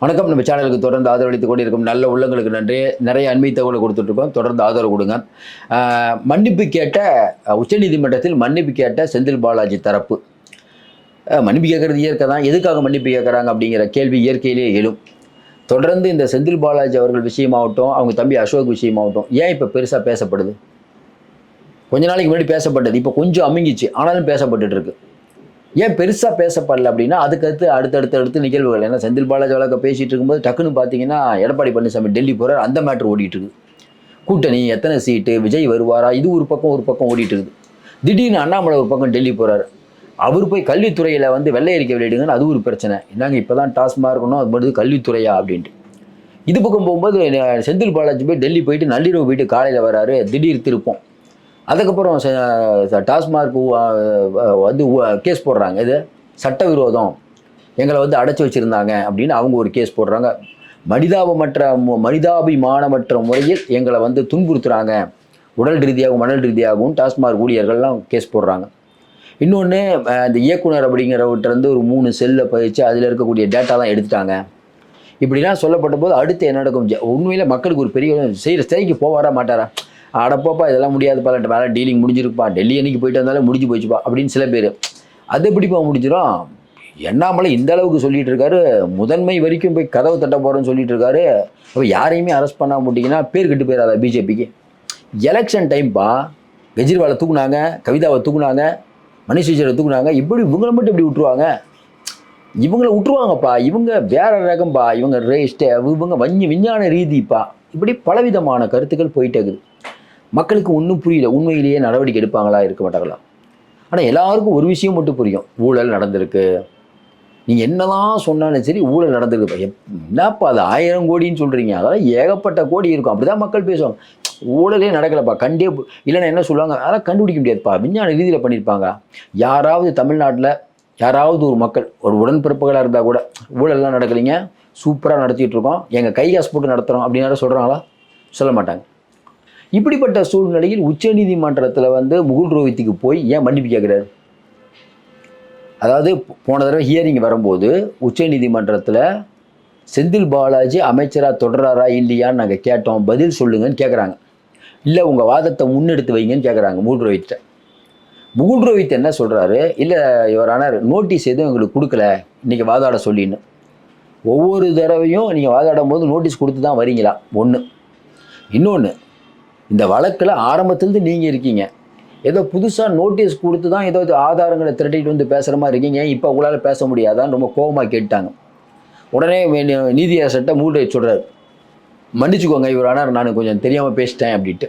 வணக்கம். நம்ம சேனலுக்கு தொடர்ந்து ஆதரவளித்துக் கொண்டிருக்கும் நல்ல உள்ளங்களுக்கு நன்றி. நிறைய அண்மை தகவலை கொடுத்துட்ருக்கோம். தொடர்ந்து ஆதரவு கொடுங்க. மன்னிப்பு கேட்ட உச்சநீதிமன்றத்தில் மன்னிப்பு கேட்ட செந்தில் பாலாஜி தரப்பு. மன்னிப்பு கேட்கறது இயற்கை தான். எதுக்காக மன்னிப்பு கேட்குறாங்க அப்படிங்கிற கேள்வி இயற்கையிலேயே எழும். தொடர்ந்து இந்த செந்தில் பாலாஜி அவர்கள் விஷயமாகட்டும் அவங்க தம்பி அசோக் விஷயமாகட்டும் ஏன் இப்போ பெருசாக பேசப்படுது? கொஞ்ச நாளைக்கு முன்னாடி பேசப்பட்டது. இப்போ கொஞ்சம் அமுங்கிச்சு. ஆனாலும் பேசப்பட்டுட்டு இருக்கு ஏன் பெருசாக பேசப்படல அப்படின்னா அதுக்கடுத்து அடுத்தடுத்து அடுத்து நிகழ்வுகள். ஏன்னா செந்தில் பாலாஜி வழக்க பேசிகிட்டு இருக்கும்போது டக்குன்னு பார்த்தீங்கன்னா எடப்பாடி பழனிசாமி டெல்லி போகிறார் அந்த மேட்ரு ஓடிட்டு இருக்குது கூட்டணி எத்தனை சீட்டு? விஜய் வருவாரா? இது ஒரு பக்கம் ஒரு பக்கம் ஓடிட்டு இருக்குது திடீர்னு அண்ணாமலை ஒரு பக்கம் டெல்லி போகிறார் அவர் போய் கல்வித்துறையில் வந்து வெள்ளை அறிக்கை வெளியிடுங்கன்னு அது ஒரு பிரச்சனை. என்னங்க இப்போ தான் டாஸ்மாக இருக்கணும்? அது மட்டும் கல்வித்துறையா அப்படின்ட்டு. இது பக்கம் போகும்போது செந்தில் பாலாஜி போய் டெல்லி போயிட்டு நள்ளிரவு போயிட்டு காலையில் வராரு. திடீர் திருப்பம். அதுக்கப்புறம் ச- வந்து கேஸ் போடுறாங்க. இது சட்டவிரோதம். எங்களை வந்து அடைச்சி வச்சுருந்தாங்க அப்படின்னு அவங்க ஒரு கேஸ் போடுறாங்க. மனிதாபமற்ற மு- மனிதாபிமானமற்ற முறையில் எங்களை வந்து துன்புறுத்துகிறாங்க உடல் ரீதியாகவும் மணல் ரீதியாகவும் டாஸ்மார்க் ஊழியர்கள்லாம் கேஸ் போடுறாங்க. இன்னொன்று இந்த இயக்குனர் அப்படிங்கிறவர்கிட்டருந்து ஒரு மூணு செல்லை பதிச்சு அதில் இருக்கக்கூடிய டேட்டாலாம் எடுத்துட்டாங்க. இப்படிலாம் சொல்லப்பட்ட போது அடுத்து என்ன நடக்கும்? உண்மையில் மக்களுக்கு ஒரு பெரிய செய்கிற ஸ்ட்ரைக்கு போவாரா மாட்டாரா? அடப்போப்பா இதெல்லாம் முடியாதுப்பா இல்லை வேலை டீலிங் முடிஞ்சிருப்பா டெல்லி அன்னைக்கு போயிட்டு வந்தாலும் முடிஞ்சு போச்சுப்பா அப்படின்னு சில பேர். அது எப்படிப்பா முடிஞ்சிடும் எண்ணாமலை இந்த அளவுக்கு சொல்லிட்டு இருக்காரு. முதன்மை வரைக்கும் போய் கதவு தட்ட போகிறோன்னு சொல்லிட்டு இருக்காரு. அப்போ யாரையுமே அரெஸ்ட் பண்ண முடியுங்கன்னா பேர் கெட்டு போயிடாதா பிஜேபிக்கு எலெக்ஷன் டைம்ப்பா கெஜ்ரிவாலை தூக்குனாங்க கவிதாவை தூக்குனாங்க மணிஷ் சிசரை தூக்குனாங்க. இப்படி இவங்களை மட்டும் இப்படி விட்டுருவாங்க? இவங்கள விட்டுருவாங்கப்பா. இவங்க வேற ரகம்பா. இவங்க ரேஸ்ட்டு இவங்க வஞ்சி விஞ்ஞான ரீதிப்பா. இப்படி பலவிதமான கருத்துக்கள் போயிட்டே இருக்குது. மக்களுக்கு ஒன்றும் புரியல. உண்மையிலேயே நடவடிக்கை எடுப்பாங்களா? இருக்க மாட்டாங்களா? ஆனால் எல்லாருக்கும் ஒரு விஷயம் மட்டும் புரியும். ஊழல் நடந்திருக்கு. நீ என்னதான் சொன்னாலும் சரி ஊழல் நடந்திருக்கு. எப்- என்னப்பா அது ஆயிரம் கோடின்னு சொல்கிறீங்க அதெல்லாம் ஏகப்பட்ட கோடி இருக்கும். அப்படிதான் மக்கள் பேசுவாங்க. ஊழலே நடக்கலப்பா. கண்டே இல்லைன்னா என்ன சொல்லுவாங்க? அதெல்லாம் கண்டுபிடிக்க முடியாதுப்பா. விஞ்ஞான ரீதியில் பண்ணியிருப்பாங்க. யாராவது தமிழ்நாட்டில் யாராவது ஒரு மக்கள் ஒரு உடன்பிறப்புகளாக இருந்தால் கூட ஊழல்லாம் நடக்கலைங்க. சூப்பராக நடத்திட்டு இருக்கோம். எங்கள் கை காசு போட்டு நடத்துகிறோம் அப்படின்னு யாரும் சொல்கிறாங்களா சொல்ல மாட்டாங்க. இப்படிப்பட்ட சூழ்நிலையில் உச்சநீதிமன்றத்தில் வந்து முகுல் ரோஹித்துக்கு போய் ஏன் மன்னிப்பு கேட்குறாரு அதாவது போன தடவை ஹியரிங் வரும்போது உச்சநீதிமன்றத்தில் செந்தில் பாலாஜி அமைச்சராக தொடராரா இல்லையான்னு நாங்கள் கேட்டோம். பதில் சொல்லுங்கன்னு கேட்குறாங்க இல்லை உங்கள் வாதத்தை முன்னெடுத்து வைங்கன்னு கேட்குறாங்க முகுல் ரோஹித்தை முகுல் ரோஹித் என்ன சொல்கிறாரு இல்லை இவரானார் நோட்டீஸ் எதுவும் எங்களுக்கு கொடுக்கல. இன்றைக்கி வாதாட சொல்லின்னு. ஒவ்வொரு தடவையும் நீங்கள் வாதாடும் போது நோட்டீஸ் கொடுத்து தான் வரீங்களா? ஒன்று இன்னொன்று இந்த வழக்கில் ஆரம்பத்துலேருந்து நீங்கள் இருக்கீங்க. ஏதோ புதுசாக நோட்டீஸ் கொடுத்து தான் ஏதோ ஆதாரங்களை திரட்டிட்டு வந்து பேசுகிற மாதிரி இருக்கீங்க. இப்போ உங்களால் பேச முடியாதான்னு ரொம்ப கோபமாக கேட்டாங்க உடனே வே- நீதியரசர்கிட்ட மூட்டை சொல்கிறார் மன்னிச்சுக்கோங்க இவர் ஆனால் நான் கொஞ்சம் தெரியாமல் பேசிட்டேன் அப்படின்ட்டு.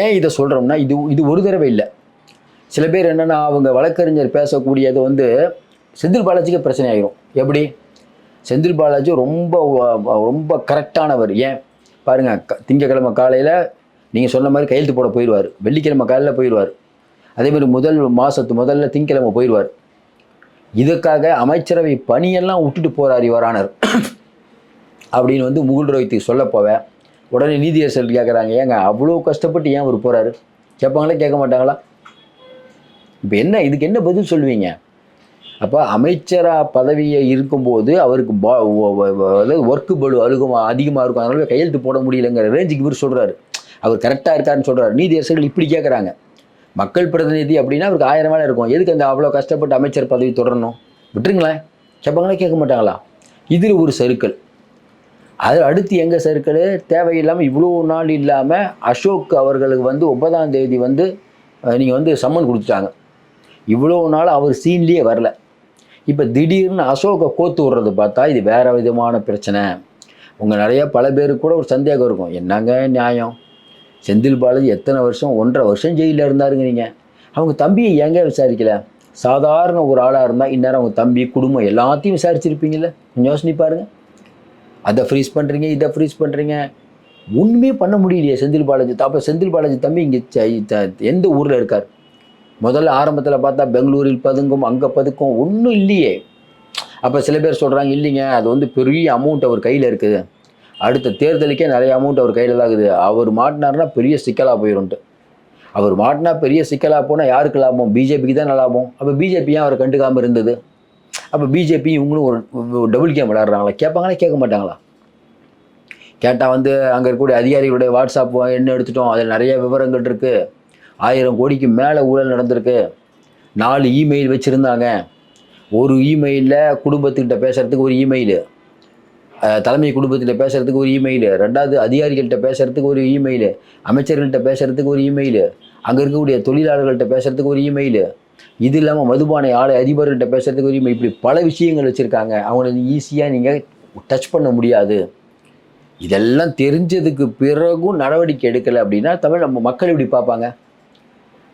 ஏன் இதை சொல்கிறோம்னா இது இது ஒரு தடவை இல்லை. சில பேர் என்னென்னா அவங்க வழக்கறிஞர் பேசக்கூடியது வந்து செந்தில் பாலாஜிக்கு பிரச்சனை ஆகிரும் எப்படி? செந்தில் பாலாஜி ரொம்ப ரொம்ப கரெக்டானவர் ஏன்? பாருங்கள் க திங்கக்கிழமை காலையில் நீங்கள் சொன்ன மாதிரி கையெழுத்து போட போயிடுவார். வெள்ளிக்கிழமை காலையில் போயிடுவார். அதே மாதிரி முதல் மாதத்து முதல்ல திங்கக்கிழமை போயிடுவார். இதுக்காக அமைச்சரவை பணியெல்லாம் விட்டுட்டு போகிறார் இவரானர் அப்படின்னு வந்து முகுல் ரோஹித்துக்கு சொல்ல போவேன் உடனே நீதியரசர் கேட்குறாங்க ஏங்க அவ்வளோ கஷ்டப்பட்டு ஏன் அவர் போகிறாரு கேட்பாங்களா கேட்க மாட்டாங்களா? இப்போ என்ன இதுக்கு என்ன பதில் சொல்லுவீங்க? அப்போ அமைச்சராக பதவியை இருக்கும்போது அவருக்கு பா அதாவது ஒர்க்கு பலு அழுகமாக அதிகமாக இருக்கும் அதனால கையெழுத்து போட முடியலங்கிற ரேஞ்சுக்கு இவர் சொல்கிறாரு அவர் கரெக்டாக இருக்காருன்னு சொல்கிறார் நீதி அரசர்கள் இப்படி கேட்குறாங்க மக்கள் பிரதிநிதி அப்படின்னா அவருக்கு ஆயிரம் வேலை இருக்கும். எதுக்கு அந்த அவ்வளோ கஷ்டப்பட்டு அமைச்சர் பதவி தொடரணும்? விட்டுருங்களேன். கேட்பாங்களா கேட்க மாட்டாங்களா இதில் ஒரு சருக்கள். அது அடுத்து எங்கள் சறுக்கல் தேவையில்லாமல் இவ்வளோ நாள் இல்லாமல் அசோக் அவர்களுக்கு வந்து ஒன்பதாம் தேதி வந்து நீங்கள் வந்து சம்மன் கொடுத்துட்டாங்க. இவ்வளோ நாள் அவர் சீன்லேயே வரல. இப்போ திடீர்னு அசோகை கோத்து விடுறது பார்த்தா இது வேறு விதமான பிரச்சனை. உங்கள் நிறைய பல பேருக்கு கூட ஒரு சந்தேகம் இருக்கும். என்னங்க நியாயம்? செந்தில் பாலாஜி எத்தனை வருஷம்? ஒன்றரை வருஷம் ஜெயிலில் இருந்தாருங்க நீங்கள் அவங்க தம்பியை ஏங்க விசாரிக்கல? சாதாரண ஒரு ஆளாக இருந்தால் இந்நேரம் அவங்க தம்பி குடும்பம் எல்லாத்தையும் விசாரிச்சிருப்பீங்கள கொஞ்சம் யோசனை பாருங்கள் அதை ஃப்ரீஸ் பண்ணுறீங்க இதை ஃப்ரீஸ் பண்ணுறீங்க ஒன்றுமே பண்ண முடியலையே செந்தில் பாலாஜி. அப்போ செந்தில் பாலாஜி தம்பி இங்கே எந்த ஊரில் இருக்கார்? முதல்ல ஆரம்பத்தில் பார்த்தா பெங்களூரில் பதுங்கும் அங்கே பதுக்கும். ஒன்றும் இல்லையே. அப்போ சில பேர் சொல்கிறாங்க இல்லைங்க அது வந்து பெரிய அமௌண்ட் அவர் கையில் இருக்குது. அடுத்த தேர்தலுக்கே நிறைய அமௌண்ட் அவர் கையில் தான் இருக்குது. அவர் மாட்டினார்னா பெரிய சிக்கலாக போயிடும்ட்டு அவர் மாட்டினா பெரிய சிக்கலாக போனால் யாருக்கு லாபம்? பிஜேபிக்கு தான் லாபம். அப்போ பிஜேபி ஏன் அவர் கண்டுக்காமல் இருந்தது? அப்போ பிஜேபி இவங்களும் ஒரு டபுள் கேம் விளையாடுறாங்களா? கேட்பாங்களா கேட்க மாட்டாங்களா? கேட்டால் வந்து அங்கே இருக்கக்கூடிய அதிகாரிகளுடைய வாட்ஸ்அப் என்ன எடுத்துட்டோம்? அதில் நிறைய விவரங்கள் இருக்குது ஆயிரம் கோடிக்கு மேலே ஊழல் நடந்திருக்கு. நாலு இமெயில் வச்சுருந்தாங்க. ஒரு இமெயிலில் குடும்பத்துக்கிட்ட பேசுகிறதுக்கு ஒரு இமெயிலு தலைமை குடும்பத்தில் பேசுகிறதுக்கு ஒரு இமெயிலு ரெண்டாவது அதிகாரிகள்கிட்ட பேசுகிறதுக்கு ஒரு இமெயிலு அமைச்சர்கள்ட்ட பேசுகிறதுக்கு ஒரு இமெயிலு அங்கே இருக்கக்கூடிய தொழிலாளர்கள்ட்ட பேசுகிறதுக்கு ஒரு இமெயிலு இது இல்லாமல் மதுபானை ஆலை அதிபர்கள்ட்ட பேசுகிறதுக்கு ஒரு இமெயில் இப்படி பல விஷயங்கள் வச்சுருக்காங்க. அவங்கள ஈஸியாக நீங்கள் டச் பண்ண முடியாது. இதெல்லாம் தெரிஞ்சதுக்கு பிறகும் நடவடிக்கை எடுக்கலை அப்படின்னா தமிழ் நம்ம மக்கள் இப்படி பார்ப்பாங்க?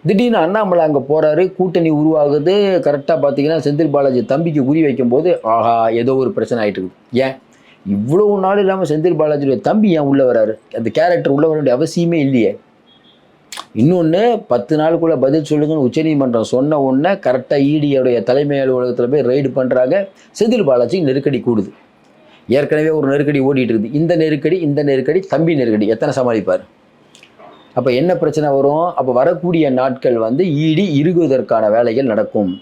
திடீர்னு அண்ணாமலை அங்கே போகிறாரு கூட்டணி உருவாகுது. கரெக்டாக பார்த்தீங்கன்னா செந்தில் பாலாஜி தம்பிக்கு குறி வைக்கும்போது ஆஹா ஏதோ ஒரு பிரச்சனை ஆகிட்டு இருக்குது. ஏன்? இவ்வளவு நாள் இல்லாமல் செந்தில் பாலாஜியுடைய தம்பி ஏன் உள்ளே வராரு? அந்த கேரக்டர் உள்ளே வர வேண்டிய அவசியமே இல்லையே. இன்னொன்று பத்து நாளுக்குள்ளே பதில் சொல்லுங்கன்னு உச்சநீதிமன்றம் சொன்ன உடனே கரெக்டாக இடியோடைய தலைமை அலுவலகத்தில் போய் ரைடு பண்ணுறாங்க செந்தில் பாலாஜி நெருக்கடி கூடுது. ஏற்கனவே ஒரு நெருக்கடி ஓடிட்டு இருக்குது. இந்த நெருக்கடி இந்த நெருக்கடி தம்பி நெருக்கடி. எத்தனை சமாளிப்பார்? அப்போ என்ன பிரச்சனை வரும்? அப்போ வரக்கூடிய நாட்கள் வந்து ஈடி இருகுவதற்கான வேலைகள் நடக்கும்.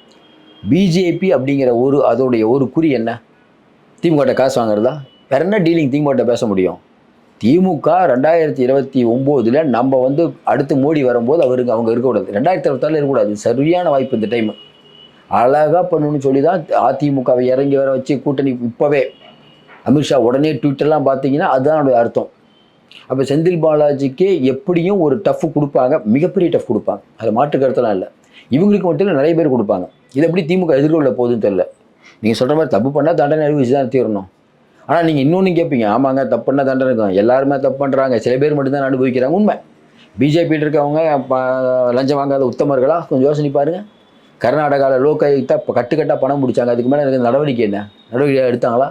பிஜேபி அப்படிங்கிற ஒரு அதோடைய ஒரு குறி என்ன? திமுக காசு வாங்குறதா? வேற என்ன டீலிங் திமுக பேச முடியும்? திமுக ரெண்டாயிரத்தி இருபத்தி ஒம்போதில் நம்ம வந்து அடுத்து மோடி வரும்போது அவருக்கு அவங்க இருக்கக்கூடாது ரெண்டாயிரத்தி இருபத்தாலும் இருக்கக்கூடாது சரியான வாய்ப்பு இந்த டைம் அழகாக பண்ணணும்னு சொல்லி தான் அதிமுகவை இறங்கி வர வச்சு கூட்டணி இப்போவே. அமித்ஷா உடனே ட்விட்டர்லாம் பார்த்தீங்கன்னா அதுதான் அர்த்தம். அப்போ செந்தில் பாலாஜிக்கு எப்படியும் ஒரு டஃப் கொடுப்பாங்க. மிகப்பெரிய டஃப் கொடுப்பாங்க. அது மாற்று கருத்தெல்லாம் இல்லை. இவங்களுக்கு மட்டும் இல்லை நிறைய பேர் கொடுப்பாங்க. இது எப்படி திமுக எதிர்கொள்ள போகுதுன்னு தெரில நீங்கள் சொல்கிற மாதிரி தப்பு பண்ணால் தண்டனை அறிவிச்சு தான் தீரணும். ஆனால் நீங்கள் இன்னொன்று கேட்பீங்க ஆமாங்க தப்பு பண்ணால் தண்டனை இருக்கும் எல்லாருமே தப்பு பண்ணுறாங்க சில பேர் மட்டும்தான் அனுபவிக்கிறாங்க. உண்மை. பிஜேபியில் இருக்கவங்க லஞ்சம் வாங்காத உத்தமர்களா? கொஞ்சம் யோசனை பாருங்க. கர்நாடகாவில் லோகாயுக்தா இப்போ கட்டுக்கட்டாக பணம் பிடிச்சாங்க. அதுக்கு மேலே எனக்கு நடவடிக்கை என்ன? நடவடிக்கை எடுத்தாங்களா?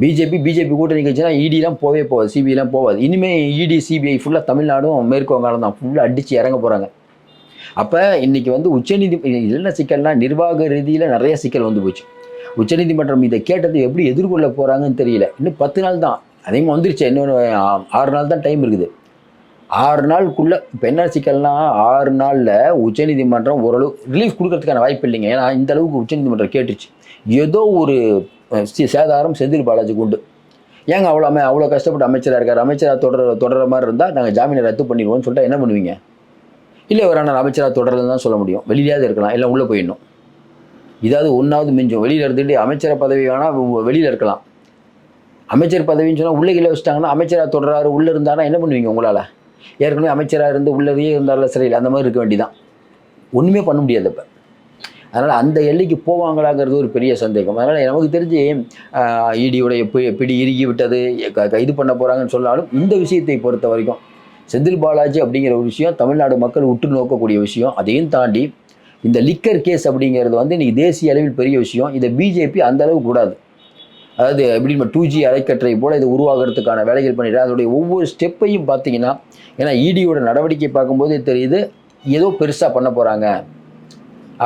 பிஜேபி பிஜேபி கூட்டணி கட்சினா இடிலாம் போவே போகாது சிபிஐலாம் போகாது இனிமேல் இடி சிபிஐ ஃபுல்லாக தமிழ்நாடும் மேற்கு வங்காளம் தான். ஃபுல்லாக அடித்து இறங்க போகிறாங்க அப்போ இன்றைக்கி வந்து உச்சநீதி என்ன சிக்கல்னா நிர்வாக ரீதியில் நிறைய சிக்கல் வந்து போச்சு. உச்சநீதிமன்றம் இதை கேட்டது எப்படி எதிர்கொள்ள போகிறாங்கன்னு தெரியல. இன்னும் பத்து நாள் தான். அதிகமாக வந்துருச்சு. இன்னொன்று ஆறு நாள் தான் டைம் இருக்குது. ஆறு நாளுக்குள்ளே இப்போ என்ன சிக்கல்னா ஆறு நாளில் உச்சநீதிமன்றம் ஓரளவு ரிலீஃப் கொடுக்கறதுக்கான வாய்ப்பு இல்லைங்க. ஏன்னா இந்த அளவுக்கு உச்சநீதிமன்றம் கேட்டுச்சு. ஏதோ ஒரு சேதாரம் செந்தில் பாலாஜிக்கு உண்டு. ஏங்க அவ்வளோ அமை அவ்வளோ கஷ்டப்பட்டு அமைச்சராக இருக்கார்? அமைச்சராக தொடர தொடர மாதிரி இருந்தால் நாங்கள் ஜாமீனை ரத்து பண்ணிடுவோம்னு சொல்லிட்டு என்ன பண்ணுவீங்க? இல்லை ஒரு ஆனால் அமைச்சராக தொடரலன்னு தான் சொல்ல முடியும். வெளியிலேயாவது இருக்கலாம். இல்லை உள்ளே போயிடணும். இதாவது ஒன்றாவது மிஞ்சம். வெளியில் இருந்துட்டு அமைச்சர் பதவி வேணால் வெளியில் இருக்கலாம். அமைச்சர் பதவின்னு சொன்னால் உள்ளே கீழே அமைச்சராக தொடராரு உள்ளே இருந்தானா என்ன பண்ணுவீங்க உங்களால்? ஏற்கனவே அமைச்சராக இருந்து உள்ளதையே இருந்தாலும் சிறையில் அந்த மாதிரி இருக்க வேண்டிதான் ஒன்றுமே பண்ண முடியாது இப்போ. அதனால் அந்த எல்லைக்கு போவாங்களாங்கிறது ஒரு பெரிய சந்தேகம். அதனால் நமக்கு தெரிஞ்சு இடியுடைய பிடி இறுகி விட்டது க- க- இது பண்ண போகிறாங்கன்னு சொன்னாலும் இந்த விஷயத்தை பொறுத்த வரைக்கும் செந்தில் பாலாஜி அப்படிங்கிற ஒரு விஷயம் தமிழ்நாடு மக்கள் உற்று நோக்கக்கூடிய விஷயம் அதையும் தாண்டி இந்த லிக்கர் கேஸ் அப்படிங்கிறது வந்து இன்றைக்கி தேசிய அளவில் பெரிய விஷயம். இதை பிஜேபி அந்த அளவு கூடாது. அதாவது எப்படி நம்ம டூ ஜி அலைக்கற்றை போல் இது உருவாகிறதுக்கான வேலைகள் பண்ணிட்டு அதோடைய ஒவ்வொரு ஸ்டெப்பையும் பார்த்தீங்கன்னா ஏன்னா இடியோட நடவடிக்கை பார்க்கும்போது தெரியுது ஏதோ பெருசாக பண்ண போகிறாங்க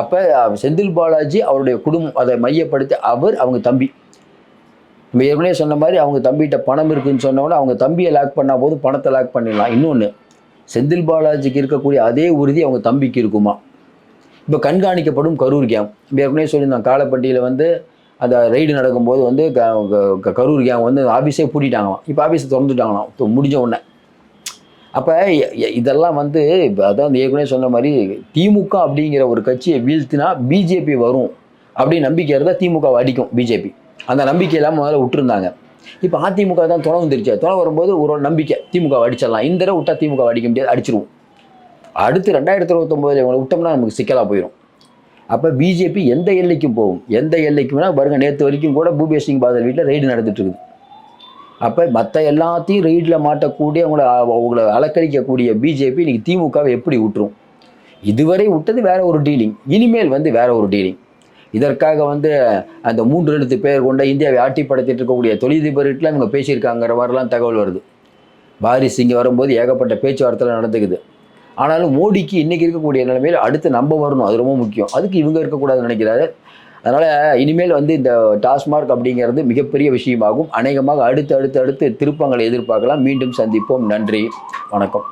அப்போ செந்தில் பாலாஜி அவருடைய குடும்பம் அதை மையப்படுத்தி அவர் அவங்க தம்பி. நம்ம ஏற்கனவே சொன்ன மாதிரி அவங்க தம்பிகிட்ட பணம் இருக்குதுன்னு சொன்னோன்னே அவங்க தம்பியை லாக் பண்ணா போது பணத்தை லாக் பண்ணிடலாம். இன்னொன்று செந்தில் பாலாஜிக்கு இருக்கக்கூடிய அதே உறுதி அவங்க தம்பிக்கு இருக்குமா? இப்போ கண்காணிக்கப்படும் கரூர் கேங் இப்போ ஏற்கனவே சொல்லியிருந்தோம் காலப்பட்டியில் வந்து அந்த ரைடு நடக்கும்போது வந்து க- க- கரூர் கேங் வந்து ஆஃபீஸே பூட்டிட்டாங்களாம். இப்போ ஆஃபீஸை திறந்துட்டாங்களாம். இப்போ முடிஞ்ச உடனே. அப்போ இதெல்லாம் வந்து இப்போ அதான் ஏற்கனவே சொன்ன மாதிரி திமுக அப்படிங்கிற ஒரு கட்சியை வீழ்த்தினா பிஜேபி வரும் அப்படின்னு நம்பிக்கை இருந்தால் திமுக அடிக்கும் பிஜேபி அந்த நம்பிக்கை இல்லாமல் முதல்ல விட்டுருந்தாங்க. இப்போ அதிமுக தான் துணை வந்துருச்சு. துணை வரும்போது ஒரு நம்பிக்கை திமுக அடிச்சிடலாம். இந்த தடவை விட்டா திமுக அடிக்க முடியாது அடிச்சிருவோம். அடுத்து ரெண்டாயிரத்தி இருபத்தொம்போதில் இவங்களை விட்டோம்னா நமக்கு சிக்கலாக போயிடும் அப்போ பிஜேபி எந்த எல்லைக்கும் போகும். எந்த எல்லைக்கும்னா பாருங்க நேற்று வரைக்கும் கூட பூபேஷ் சிங் பாதல் வீட்டில் ரெய்டு நடந்துட்டு இருக்குது அப்போ மற்ற எல்லாத்தையும் ரெய்டில் மாட்டக்கூடிய அவங்கள அவங்கள அலக்கழிக்கக்கூடிய பிஜேபி இன்றைக்கி திமுகவை எப்படி விட்டுரும்? இதுவரை விட்டது வேற ஒரு டீலிங் இனிமேல் வந்து வேற ஒரு டீலிங் இதற்காக வந்து அந்த மூன்று எழுத்து பேர் கொண்ட இந்தியாவை ஆட்டிப்படுத்திட்டு இருக்கக்கூடிய தொழிலதிபர்கிட்டலாம் இவங்க பேசியிருக்காங்கிற மாதிரிலாம் தகவல் வருது. பாரிஸ் இங்கே வரும்போது ஏகப்பட்ட பேச்சுவார்த்தைலாம் நடந்துக்குது. ஆனாலும் மோடிக்கு இன்னைக்கு இருக்கக்கூடிய நிலைமையில் அடுத்து நம்ம வரணும். அது ரொம்ப முக்கியம். அதுக்கு இவங்க இருக்கக்கூடாதுன்னு நினைக்கிறாரு. அதனால் இனிமேல் வந்து இந்த டாஸ்மார்க் அப்படிங்கிறது மிகப்பெரிய விஷயமாகும். அநேகமாக அடுத்து அடுத்து அடுத்து திருப்பங்களை எதிர்பார்க்கலாம். மீண்டும் சந்திப்போம். நன்றி. வணக்கம்.